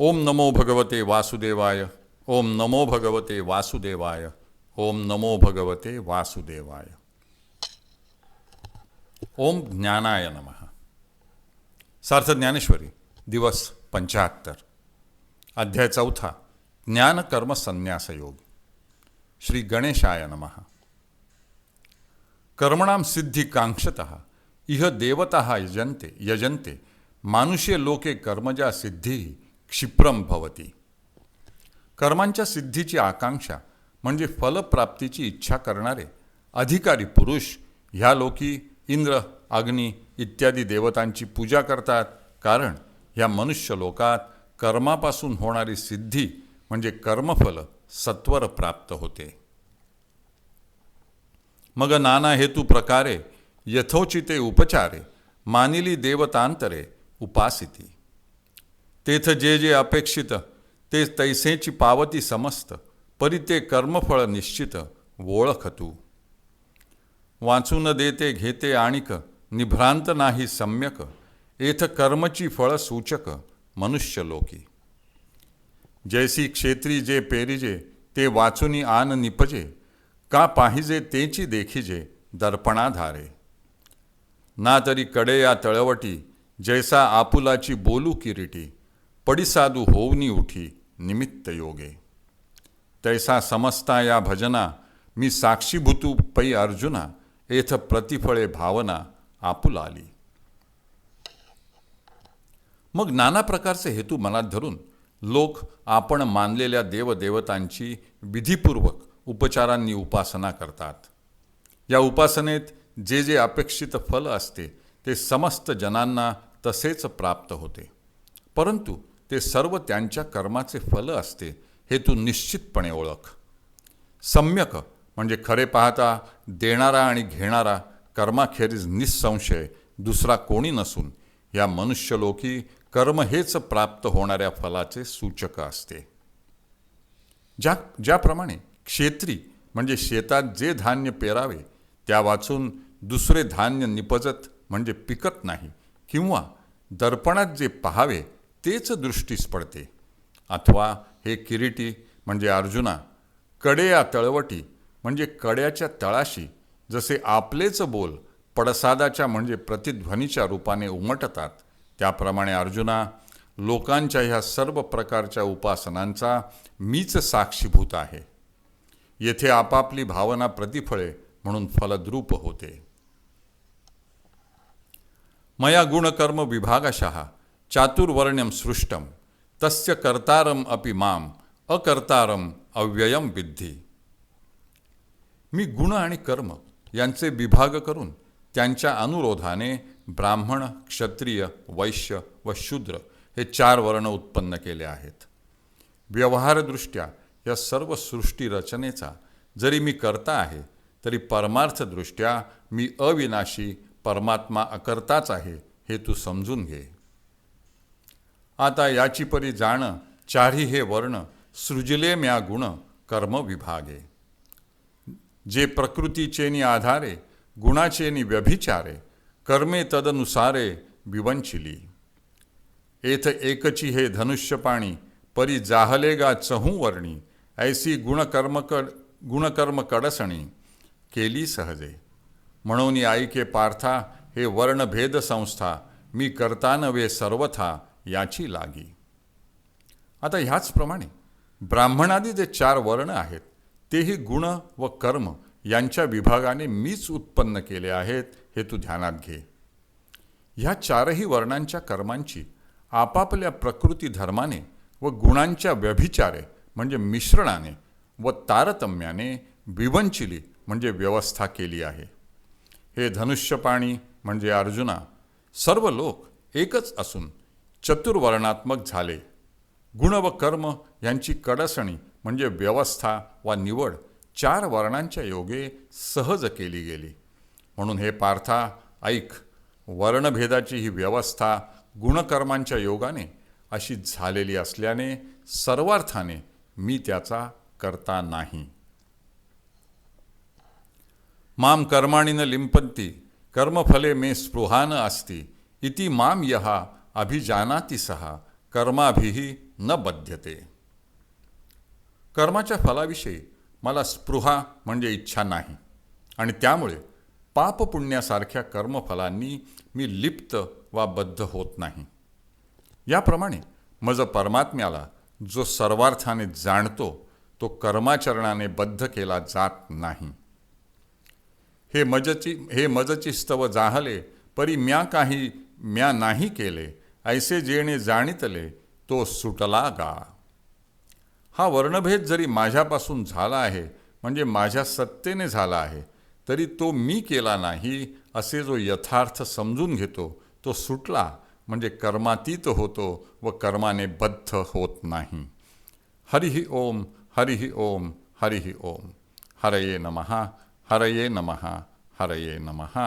ओम नमो भगवते वासुदेवाय ओम नमो भगवते वासुदेवाय ओम नमो भगवते वासुदेवाय। ओम ज्ञानाय नमः। सार्थ ज्ञानेश्वरी दिवस पंचाहत्तर। अध्याय चौथा ज्ञानकर्म संन्यास योग श्री गणेशाय नमः। कर्मणाम सिद्धी कांक्षत इह देवता यजन्ते यजन्ते। मानुष्य लोके कर्मजा सिद्धी क्षिप्रम भवती। कर्मांच्या सिद्धीची आकांक्षा म्हणजे फलप्राप्तीची इच्छा करणारे अधिकारी पुरुष ह्या लोकी इंद्र अग्नी इत्यादी देवतांची पूजा करतात कारण ह्या मनुष्य लोकात कर्मापासून होणारी सिद्धी म्हणजे कर्मफल सत्वर प्राप्त होते. मग नाना हेतू प्रकारे यथोचिते उपचारे मानिली देवतांतरे उपासिती। तेथ जे जे अपेक्षित ते तैसेची पावती समस्त परी ते कर्मफळ निश्चित ओळख तू वाचून देते घेते आणिक निभ्रांत नाही सम्यक एथ कर्मची फळ सूचक मनुष्य लोकी. जैसी क्षेत्री जे पेरिजे ते वाचुनी आन निपजे का पाहिजे तेची देखिजे दर्पणाधारे. ना तरी कडे या तळवटी जैसा आपुलाची बोलू किरीटी. पडिसाधू होऊनी उठी निमित्त योगे. तैसा समजता या भजना मी साक्षीभूतू पै अर्जुना एथ प्रतिफळे भावना आपुल आली मग नाना प्रकारचे हेतू मनात धरून लोक आपण मानलेल्या देवदेवतांची विधीपूर्वक उपचारांनी उपासना करतात. या उपासनेत जे जे अपेक्षित फल असते ते समस्त जनांना तसेच प्राप्त होते. परंतु ते सर्व त्यांच्या कर्माचे फल असते हे तू निश्चितपणे ओळख. सम्यक म्हणजे खरे पाहता देणारा आणि घेणारा कर्माखेरीज निःसंशय दुसरा कोणी नसून या मनुष्यलोकी कर्म हेच प्राप्त होणाऱ्या फलाचे सूचक असते. ज्या ज्याप्रमाणे क्षेत्री म्हणजे शेतात जे धान्य पेरावे त्या वाचून दुसरे धान्य निपजत म्हणजे पिकत नाही किंवा दर्पणात जे पहावे तेच दृष्टीस पडते. अथवा हे किरीटी म्हणजे अर्जुना कडे या तळवटी म्हणजे कड्याच्या तळाशी जसे आपलेच बोल पडसादाच्या म्हणजे प्रतिध्वनीच्या रूपाने उमटतात त्याप्रमाणे अर्जुना लोकांच्या ह्या सर्व प्रकारच्या उपासनांचा मीच साक्षीभूत आहे. येथे आपापली भावना प्रतिफळे म्हणून फलद्रूप होते. मया गुणकर्म विभागशहा चातुर्वर्ण्यम सृष्टम तस्य कर्तारम अपि माम अकर्तारम अव्ययम विद्धी। मी गुण आणि कर्म यांचे विभाग करून त्यांच्या अनुरोधाने ब्राह्मण क्षत्रिय वैश्य व शूद्र हे चार वर्ण उत्पन्न केले आहेत। व्यवहारदृष्ट्या या सर्व सृष्टी रचनेचा जरी मी करता आहे तरी परमार्थदृष्ट्या मी अविनाशी परमात्मा अकर्ताच आहे हे तू समजून घे। आता याची परी जाण चारी हे वर्ण सृजले म्या गुण कर्म विभागे. जे प्रकृतीचेनी आधारे गुणाचेनी व्यभिचारे कर्मे तदनुसारे विवंचिली. एथ एकची हे धनुष्यपाणी परी जाहलेगा चहू वर्णी ऐसी गुणकर्मकड गुणकर्म कडसणी केली सहजे. म्हणून ऐके पार्था हे वर्णभेद संस्था मी करता नव्हे सर्वथा याची लागी. आता ह्याचप्रमाणे ब्राह्मणादी जे चार वर्ण आहेत तेही गुण व कर्म यांच्या विभागाने मीच उत्पन्न केले आहेत हे तू ध्यानात घे. ह्या चारही वर्णांच्या कर्मांची आपापल्या प्रकृती धर्माने व गुणांच्या व्यभिचारे म्हणजे मिश्रणाने व तारतम्याने विवंचिली म्हणजे व्यवस्था केली आहे. हे धनुष्यपाणी म्हणजे अर्जुना सर्व लोक एकच असून चतुर्वर्णात्मक झाले. गुण व कर्म यांची कडसणी म्हणजे व्यवस्था वा निवड चार वर्णांच्या योगे सहज केली गेली. म्हणून हे पार्था ऐक वर्णभेदाची ही व्यवस्था गुणकर्मांच्या योगाने अशी झालेली असल्याने सर्वार्थाने मी त्याचा करता नाही. माम कर्माणीन लिंपंती कर्मफले मे स्पृहान अस्ति इति माम यहा अभिजानाती सहा कर्माभिही न बध्यते. कर्माच्या फलाविषयी मला स्पृहा म्हणजे इच्छा नाही. आणि त्यामुळे पापपुण्यासारख्या कर्मफलांनी मी लिप्त वा बद्ध होत नाही. याप्रमाणे मज परमात्म्याला जो सर्वार्थाने जाणतो तो कर्माचरणाने बद्ध केला जात नाही. हे मजची हे मजची स्तव जाहले परी म्या काही म्या नाही केले ऐसे जेणे जाणितले तो सुटला गा. हा वर्णभेद जरी माझ्यापासून झाला आहे म्हणजे माझ्या सत्तेने झाला आहे तरी तो मी केला नाही असे जो यथार्थ समजून घेतो तो सुटला म्हणजे कर्मातीत होतो व कर्माने बद्ध होत नाही. हरिहि ओम हरिहि ओम हरिहि ओम. हरये नमः हरये नमः हरये नमः.